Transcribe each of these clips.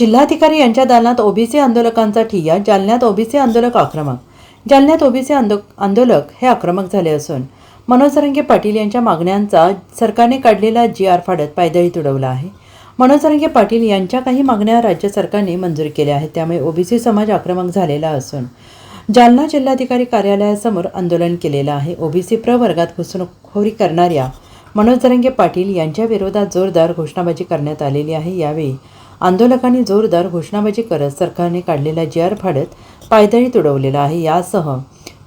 जिल्हाधिकारी यांच्या दालनात ओबीसी आंदोलकांचा ठिय्या जालन्यात ओबीसी आंदोलक आक्रमक. जालन्यात ओबीसी आंदो आंदोलक हे आक्रमक झाले असून मनोज रंगे पाटील यांच्या मागण्यांचा सरकारने काढलेला जी आर फाडत पायदळी तुडवला आहे. मनोज रंगे पाटील यांच्या काही मागण्या राज्य सरकारने मंजूर केल्या आहेत त्यामुळे ओबीसी समाज आक्रमक झालेला असून जालना जिल्हाधिकारी कार्यालयासमोर आंदोलन केलेलं आहे. ओबीसी प्रवर्गात घुसणखोरी करणाऱ्या मनोज सरंगे पाटील यांच्या विरोधात जोरदार घोषणाबाजी करण्यात आलेली आहे. यावेळी आंदोलकांनी जोरदार घोषणाबाजी करत सरकारने काढलेला जी आर फाडत पायदळी तुडवलेला आहे. यासह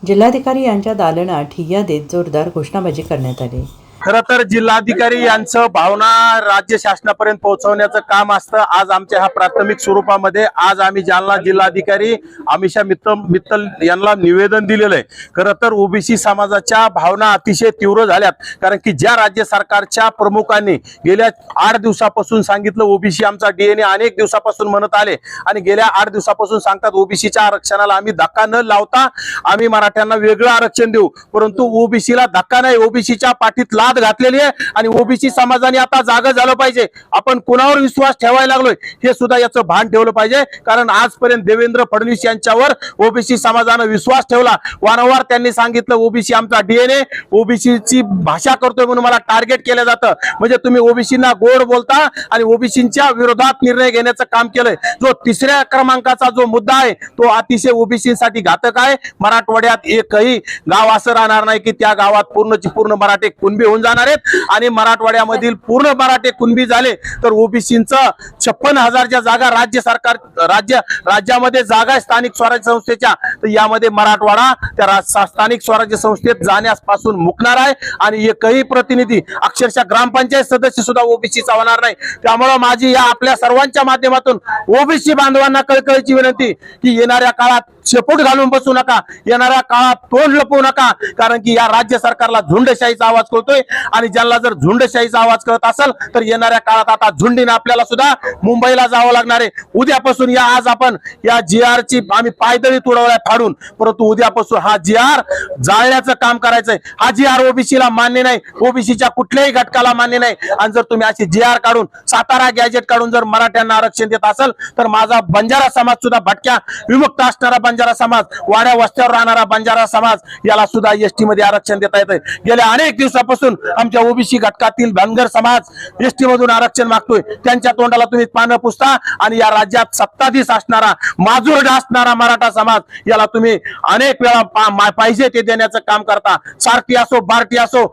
जिल्हाधिकारी यांच्या दालनात ठिय्या देत जोरदार घोषणाबाजी करण्यात आली. खर तर जिल्हाधिकारी यांचं भावना राज्य शासनापर्यंत पोहोचवण्याचं काम असतं. आज आमच्या ह्या प्राथमिक स्वरूपामध्ये आज आम्ही जालना जिल्हाधिकारी अमिषा मित्तल मित्तल यांना निवेदन दिलेलं आहे. खरं तर ओबीसी समाजाच्या भावना अतिशय तीव्र झाल्यात. कारण की ज्या राज्य सरकारच्या प्रमुखांनी गेल्या आठ दिवसापासून सांगितलं ओबीसी आमचा डीएनए अनेक दिवसापासून म्हणत आले आणि गेल्या आठ दिवसापासून सांगतात ओबीसीच्या आरक्षणाला आम्ही धक्का न लावता आम्ही मराठ्यांना वेगळं आरक्षण देऊ. परंतु ओबीसीला धक्का नाही ओबीसीच्या पाठीत हात घातलेली आहे आणि ओबीसी समाजाने आता जागा झालं पाहिजे. आपण कुणावर विश्वास ठेवायला लागलोय हे सुद्धा याचं भान ठेवलं पाहिजे. कारण आजपर्यंत देवेंद्र फडणवीस यांच्यावर ओबीसी समाजानं विश्वास ठेवला. वारंवार त्यांनी सांगितलं ओबीसी आमचा डीएनए ओबीसीची भाषा करतोय म्हणून मला टार्गेट केलं जातं. म्हणजे तुम्ही ओबीसीना गोड बोलता आणि ओबीसीच्या विरोधात निर्णय घेण्याचं काम केलंय. जो तिसऱ्या क्रमांकाचा जो मुद्दा आहे तो अतिशय ओबीसीसाठी घातक आहे. मराठवाड्यात एकही गाव असं राहणार नाही की त्या गावात पूर्णची पूर्ण मराठे कुणबी होऊन जाणार आहेत. आणि मराठवाड्यामधील पूर्ण मराठे कुणबी झाले तर ओबीसीचं छप्पन हजारच्या जागा राज्य सरकार राज्य राज्यामध्ये जागा स्थानिक स्वराज्य संस्थेच्या. तर यामध्ये मराठवाडा त्या स्थानिक स्वराज्य संस्थेत जाण्यापासून मुकणार आहे. आणि एकही प्रतिनिधी अक्षरशः ग्रामपंचायत सदस्य सुद्धा ओबीसीचा होणार नाही. त्यामुळं माझी या आपल्या सर्वांच्या माध्यमातून ओबीसी बांधवांना कळकळीची विनंती की येणाऱ्या काळात शेपूट घालून बसू नका. येणाऱ्या काळात तोंड लपवू नका. कारण की या राज्य सरकारला झुंडशाहीचा आवाज कळतोय. आणि ज्यांना जर झुंडशाहीचा आवाज कळत असेल तर येणाऱ्या काळात आता झुंडीने आपल्याला सुद्धा मुंबईला जावं लागणार आहे. उद्यापासून या आज आपण या जी आर ची आम्ही पायदळी तुडवल्या फाडून परंतु उद्यापासून हा जी आर जाळण्याचं काम करायचंय. हा जी आर ओबीसीला मान्य नाही. ओबीसीच्या कुठल्याही घटकाला मान्य नाही. आणि जर तुम्ही अशी जी आर काढून सातारा गॅजेट काढून जर मराठ्यांना आरक्षण देत असेल तर माझा बंजारा समाज सुद्धा भटक्या विमुक्त असणारा बंजारा समाज वाड्या वस्त्यावर राहणारा बंजारा समाज याला सुद्धा एसटी मध्ये आरक्षण देता येतंय. गेल्या अनेक दिवसापासून आमच्या ओबीसी घटकातील धनगर समाज एसटी मधून आरक्षण मागतोय. त्यांच्या तोंडाला तुम्ही पानं पुसता आणि या राज्यात सत्ताधीश असणारा माजुरडा असणारा मराठा समाज याला तुम्ही अनेक वेळा पा- पाहिजे ते देण्याचं काम करता. सारथी असो बार्टी असो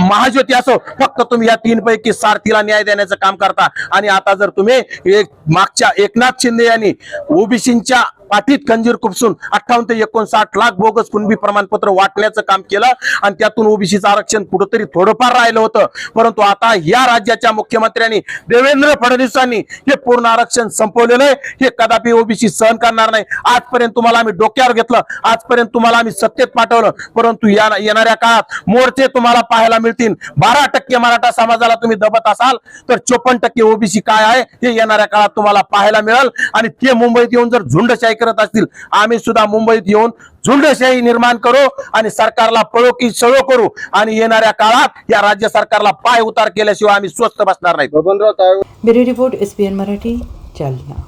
महाज्योती असो फक्त तुम्ही या तीन पैकी सारथीला न्याय देण्याचं काम करता. आणि आता जर तुम्ही एक मागच्या एकनाथ शिंदे यांनी ओबीसीच्या पाठीत खंजीर कुपसून अठ्ठावन्न ते एकोणसाठ लाख बोगस कुणबी प्रमाणपत्र वाटण्याचं काम केलं आणि त्यातून ओबीसीचं आरक्षण कुठंतरी थोडंफार राहिलं होतं. परंतु आता या राज्याच्या मुख्यमंत्र्यांनी देवेंद्र फडणवीसांनी हे पूर्ण आरक्षण संपवलेलं आहे. हे कदापि ओबीसी सहन करणार नाही. आजपर्यंत तुम्हाला आम्ही डोक्यावर घेतलं. आजपर्यंत तुम्हाला आम्ही सत्तेत पाठवलं. परंतु या येणाऱ्या काळात मोर्चे तुम्हाला पाहायला मिळतील. बारा टक्के मराठा समाजाला तुम्ही दबत असाल तर चोपन्न टक्के ओबीसी काय आहे हे येणाऱ्या काळात तुम्हाला पाहायला मिळेल. आणि ते मुंबईत येऊन जर झुंडशाही करत असतील आम्ही सुद्धा मुंबईत येऊन झुंडशाही निर्माण करू आणि सरकारला पळो की सळो करू. आणि येणाऱ्या काळात या राज्य सरकारला पाय उतार केल्याशिवाय आम्ही स्वस्त बसणार नाही. Babanrao Taywade bureau report S P N Marathi Jalna.